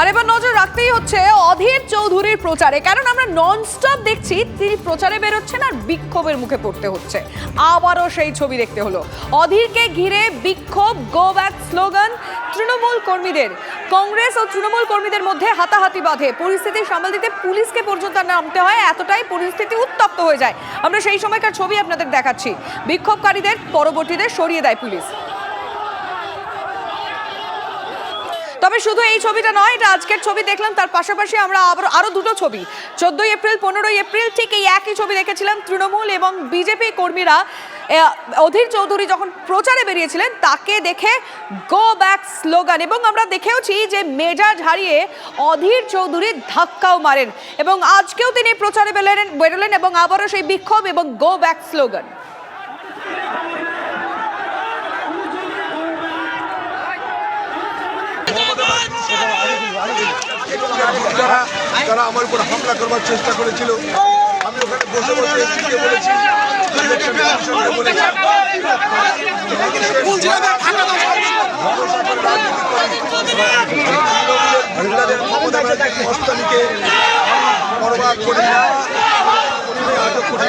আর এবার নজর রাখতেই হচ্ছে অধীর চৌধুরীর প্রচারে, কারণ আমরা ননস্টপ দেখছি তিনি প্রচারে বেরোচ্ছেন আর বিক্ষোভের মুখে পড়তে হচ্ছে। আবারও সেই ছবি দেখতে হলো। অধীরকে ঘিরে বিক্ষোভ গো ব্যাক স্লোগান তৃণমূল কর্মীদের। কংগ্রেস ও তৃণমূল কর্মীদের মধ্যে হাতাহাতি বাঁধে। পরিস্থিতি সামাল দিতে পুলিশকে পর্যন্ত নামতে হয়, এতটাই পরিস্থিতি উত্তপ্ত হয়ে যায়। আমরা সেই সময়কার ছবি আপনাদের দেখাচ্ছি। বিক্ষোভকারীদের পরবর্তীতে সরিয়ে দেয় পুলিশ। তবে শুধু এই ছবিটা নয়, এটা আজকের ছবি দেখলাম। তার পাশাপাশি আমরা আবার আরও দুটো ছবি। চোদ্দই এপ্রিল, পনেরোই এপ্রিল ঠিক এই একই ছবি দেখেছিলাম। তৃণমূল এবং বিজেপি কর্মীরা অধীর চৌধুরী যখন প্রচারে বেরিয়েছিলেন, তাকে দেখে গো ব্যাক স্লোগান এবং আমরা দেখেওছি যে মেজাজ হারিয়ে অধীর চৌধুরী ধাক্কাও মারেন। এবং আজকেও তিনি প্রচারে বেরোলেন বেরোলেন এবং আবারও সেই বিক্ষোভ এবং গো ব্যাক স্লোগান যারা তারা আমার উপর হামলা করবার চেষ্টা করেছিল, আমি ওখানে বসে বসে বলেছি মহিলাদের মমতা ব্যানার্জি মস্তানিকে বরবাদ করে আটক করে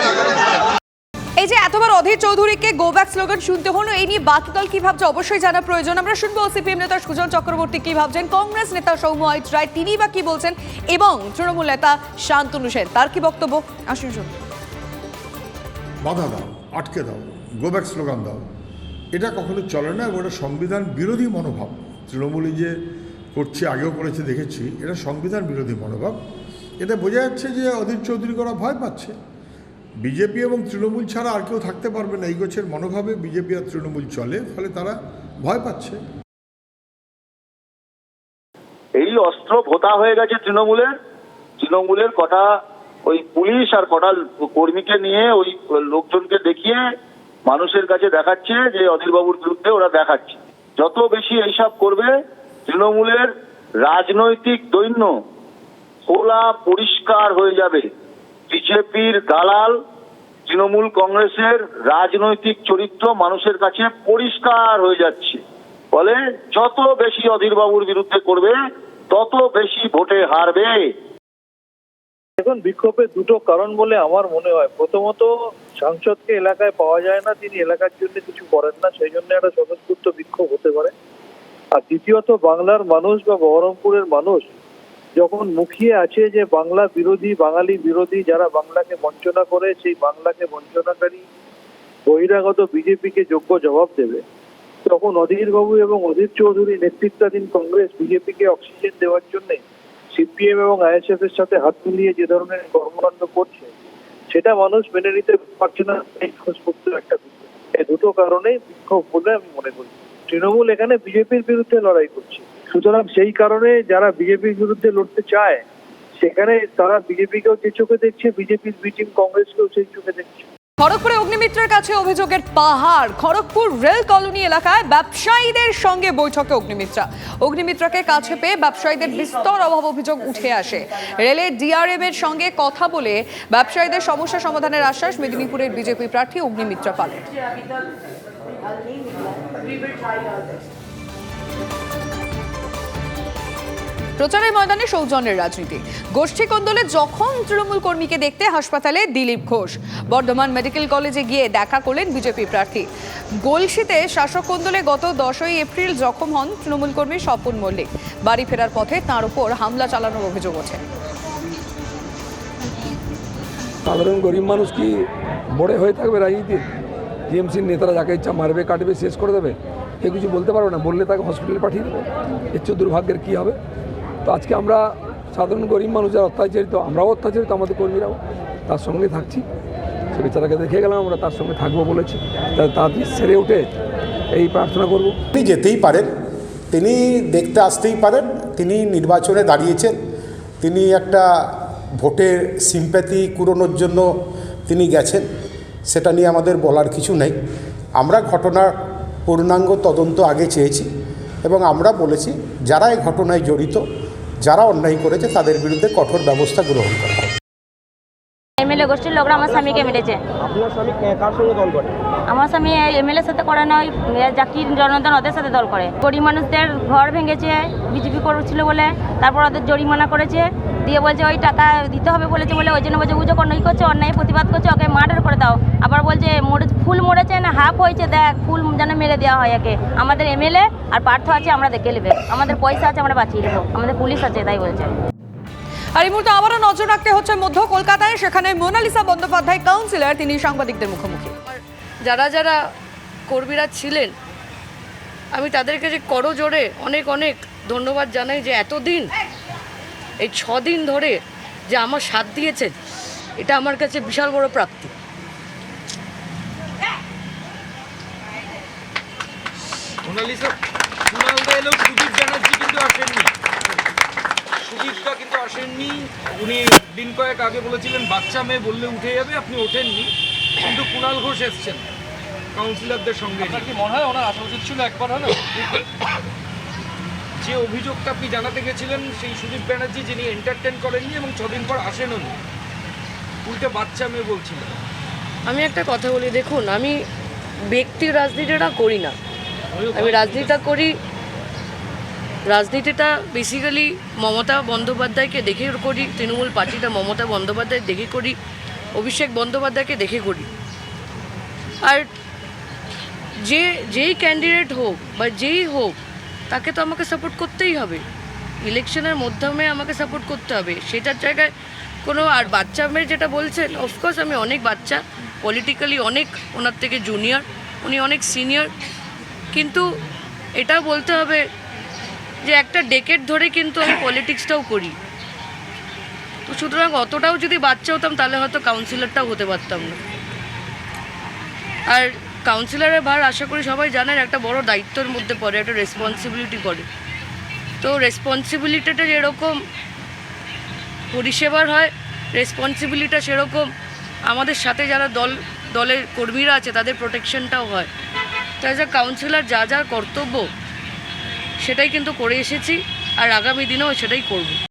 এই যে এতবার অধীর চৌধুরীকে গো ব্যাক স্লোগান শুনতে হলো, এই নিয়ে বাকি দল কি ভাবছে অবশ্যই জানা প্রয়োজন। আমরা শুনব সিপিএম নেতা সুজন চক্রবর্তী কি ভাবছেন, কংগ্রেস নেতা সৌম্য রায়, তিনি বা কি বলছেন, এবং তৃণমূল নেতা শান্তনু সেন, তার কি বক্তব্য? আসুন শুনুন। বাধা দাও, আটকে দাও গোব্যাক স্লোগান দাও। এটা কখনো চলে না, এবং সংবিধান বিরোধী মনোভাব। তৃণমূলী যে করছে, আগেও করেছে, দেখেছি, এটা সংবিধান বিরোধী মনোভাব। এটা বোঝা যাচ্ছে যে অধীর চৌধুরী করা ভয় পাচ্ছে। বিজেপি এবং তৃণমূল ছাড়া আর কেউ থাকতে পারবে না। এই গোছের মনোভাবে বিজেপি আর তৃণমূল চলে, ফলে তারা ভয় পাচ্ছে। এই অস্ত্র ভোতা হয়ে গেছে তৃণমূলের। তৃণমূলের কটা ওই পুলিশ আর কটা কর্মীকে নিয়ে ওই লোকজনকে দেখিয়ে মানুষের কাছে দেখাচ্ছে যে অধীরবাবুর বিরুদ্ধে ওরা দেখাচ্ছে। যত বেশি এইসব করবে, তৃণমূলের রাজনৈতিক দৈন্য খোলা পরিষ্কার হয়ে যাবে। বিজেপির দালাল, তৃণমূল কংগ্রেসের রাজনৈতিক চরিত্র মানুষের কাছে পরিষ্কার হয়ে যাচ্ছে। ফলে যত বেশি অধীরবাবুর বিরুদ্ধে করবে, তত বেশি ভোটে হারবে। এখন বিক্ষোভের দুটো কারণ বলে আমার মনে হয়। প্রথমত, সাংসদকে এলাকায় পাওয়া যায় না, তিনি এলাকার জন্য কিছু করেন না, সেই জন্য একটা স্বতঃস্ফূর্ত বিক্ষোভ হতে পারে। আর দ্বিতীয়ত, বাংলার মানুষ বা বহরমপুরের মানুষ যখন মুখিয়ে আছে যে বাংলা বিরোধী, বাঙালি বিরোধী যারা বাংলাকে বঞ্চনা করে, সেই বাংলাকে বঞ্চনাকারী বহিরাগত বিজেপিকে যোগ্য জবাব দেবে। তখন অধীর বাবু এবং অধীর চৌধুরী নেতৃত্বাধীন কংগ্রেস বিজেপিকে অক্সিজেন দেওয়ার জন্য সিপিএম এবং আইএসএফ এর সাথে হাত মিলিয়ে যে ধরনের কর্মকাণ্ড করছে, সেটা মানুষ মেনে নিতে পারছে না একটা দুটো কারণেই বিক্ষোভ বলে আমি মনে করি। তৃণমূল এখানে বিজেপির বিরুদ্ধে লড়াই করছে। সুতরাং সেই কারণে যারা বিজেপির বিরুদ্ধে লড়তে চায়, সেখানে তারা বিজেপিকেও যে চোখে দেখছে, বিজেপির বিটিম কংগ্রেসকেও সেই চোখে দেখছে। খড়গপুরে অগ্নিমিত্রের কাছে অভিযোগের পাহাড়। খড়গপুর রেল কলোনি এলাকায় ব্যবসায়ীদের সঙ্গে বৈঠকে অগ্নিমিত্রা। অগ্নিমিত্রাকে কাছে পেয়ে ব্যবসায়ীদের বিস্তর অভাব অভিযোগ উঠে আসে। রেলের ডিআরএম এর সঙ্গে কথা বলে ব্যবসায়ীদের সমস্যা সমাধানের আশ্বাস মেদিনীপুরের বিজেপি প্রার্থী অগ্নিমিত্রা পালের প্রচারের ময়দানে সৌজন্যের রাজনীতি। গোষ্ঠী কোন্দলে যখন তৃণমূল কর্মীকে দেখতে, হাসপাতালে দিলীপ ঘোষ। বর্ধমান মেডিকেল কলেজে গিয়ে দেখা করলেন বিজেপি প্রার্থী। গলসিতে শাসক কোন্দলে গত দশই এপ্রিল জখম হন তৃণমূল কর্মী স্বপন মল্লিক। বাড়ি ফেরার পথে তাঁর উপর হামলা চালানোর অভিযোগ ওঠে। সাধারণ গরিব মানুষ কি বড়ে হয়ে থাকবে রাজনীতির? টিএমসির নেতারা যাকে ইচ্ছা মারবে, কাটবে, শেষ করে দেবে কেউ কিছু বলতে পারবে না। বললে তাকে হসপিটালে পাঠিয়ে দেবে। এর দুর্ভাগ্যের কী হবে? তো আজকে আমরা সাধারণ গরিব মানুষ যারা অত্যাচারিত, আমরাও অত্যাচারিত, আমাদের কর্মীরাও তার সঙ্গে থাকছি। সে বেচারাকে দেখে গেলাম, আমরা তার সঙ্গে থাকব বলেছি। তাড়াতাড়ি সেরে উঠে এই প্রার্থনা করব। তিনি যেতেই পারেন, তিনি দেখতে আসতেই পারেন, তিনি নির্বাচনে দাঁড়িয়েছেন, তিনি একটা ভোটের সিম্প্যাথি কুড়োনোর জন্য তিনি গেছেন, সেটা নিয়ে আমাদের বলার কিছু নেই। আমরা ঘটনার পূর্ণাঙ্গ তদন্ত আগে চেয়েছি এবং আমরা বলেছি, যারা এই ঘটনায় জড়িত যারা অন্যায় করেছে তাদের বিরুদ্ধে কঠোর ব্যবস্থা গ্রহণ করা এমএলএ গোষ্ঠীর লোকরা আমার স্বামীকে মেরেছে। আপনার স্বামী কার সঙ্গে দল করে? আমার স্বামী এমএলএর সাথে করে না ওই জাকির জনতা ওদের সাথে দল করে। গরিব মানুষদের ঘর ভেঙেছে বিজেপি করছিল বলে তারপর ওদের জরিমানা করেছে দিয়ে বলছে ওই টাকা দিতে হবে বলেছে বলে ওই জন্য বলছে উজো অন্যায় করছে অন্যায় প্রতিবাদ করছে ওকে মার্ডার করে দাও। আবার বলছে মরে ফুল মরেছে না হাফ হয়েছে দেখ ফুল যেন মেরে দেওয়া হয় একে। আমাদের এমএলএ আর পার্থ আছে আমরা দেখে নেবে। আমাদের পয়সা আছে আমরা বাঁচিয়ে দেবো আমাদের পুলিশ আছে তাই বলছে। আর এই মুহূর্তে আবারও নজর রাখতে হচ্ছে মধ্য কলকাতায়। সেখানে মোনালিসা বন্দ্যোপাধ্যায় কাউন্সিলর তিনি সাংবাদিকদের মুখোমুখি। যারা যারা কর্মীরা ছিলেন আমি তাদেরকে যে করো জোরে অনেক অনেক ধন্যবাদ জানাই যে এতদিন এই ছ দিন ধরে যে আমার সাথ দিয়েছেন এটা আমার কাছে বিশাল বড় প্রাপ্তি। মোনালিসা কুণালদা এলেও সুদীপ ব্যানার্জি কিন্তু আসেননি সুদীপদা কিন্তু আসেননি উনি দিন কয়েক আগে বলেছিলেন বাচ্চা মেয়ে বললে উঠে যাবে আপনি ওঠেননি। কিন্তু কুণাল ঘোষ এসছেন কাউন্সিলরদের সঙ্গে। আপনার কি মনে হয় ওনার আসা উচিত ছিল একবার হলো যে অভিযোগটা আপনি জানাতে গেছিলেন সেই সুদীপ ব্যানার্জি যিনি এন্টারটেন করেননি এবং ছদিন পর আসেনও নি। উল্টে বাচ্চা মেয়ে বলছিলেন। আমি একটা কথা বলি দেখুন আমি ব্যক্তির রাজনীতিটা করি না। আমি রাজনীতিটা করি রাজনীতিটা বেসিক্যালি মমতা বন্দ্যোপাধ্যায়কে দেখে করি, তৃণমূল পার্টিটা মমতা বন্দ্যোপাধ্যায় দেখে করি, অভিষেক বন্দ্যোপাধ্যায়কে দেখে করি। আর যে, যেই ক্যান্ডিডেট হোক বা যেই হোক, তাকে তো আমাকে সাপোর্ট করতেই হবে। ইলেকশনের মাধ্যমে আমাকে সাপোর্ট করতে হবে। সেটার জায়গায় কোনো, আর বাচ্চা মেয়ে যেটা বলছেন অফকোর্স আমি অনেক বাচ্চা পলিটিক্যালি অনেক, ওনার থেকে জুনিয়র উনি অনেক সিনিয়র কিন্তু এটা বলতে হবে যে একটা ডেকেট ধরে কিন্তু আমি পলিটিক্সটাও করি। তো সুতরাং অতটাও যদি বাচ্চা হতাম, তাহলে হয়তো কাউন্সিলরটাও হতে পারতাম না। আর কাউন্সিলরের ভার আশা করি সবাই জানেন, একটা বড় দায়িত্বের মধ্যে পড়ে, একটা রেসপন্সিবিলিটি পড়ে। তো রেসপন্সিবিলিটিটা যেরকম পরিষেবার হয় রেসপন্সিবিলিটিটা সেরকম আমাদের সাথে যারা দল, দলের কর্মীরা আছে, তাদের প্রোটেকশনটাও হয়। তাই যে কাউন্সিলর যা যা কর্তব্য সেটাই কিন্তু করে এসেছি আর আগামী দিনেও সেটাই করব।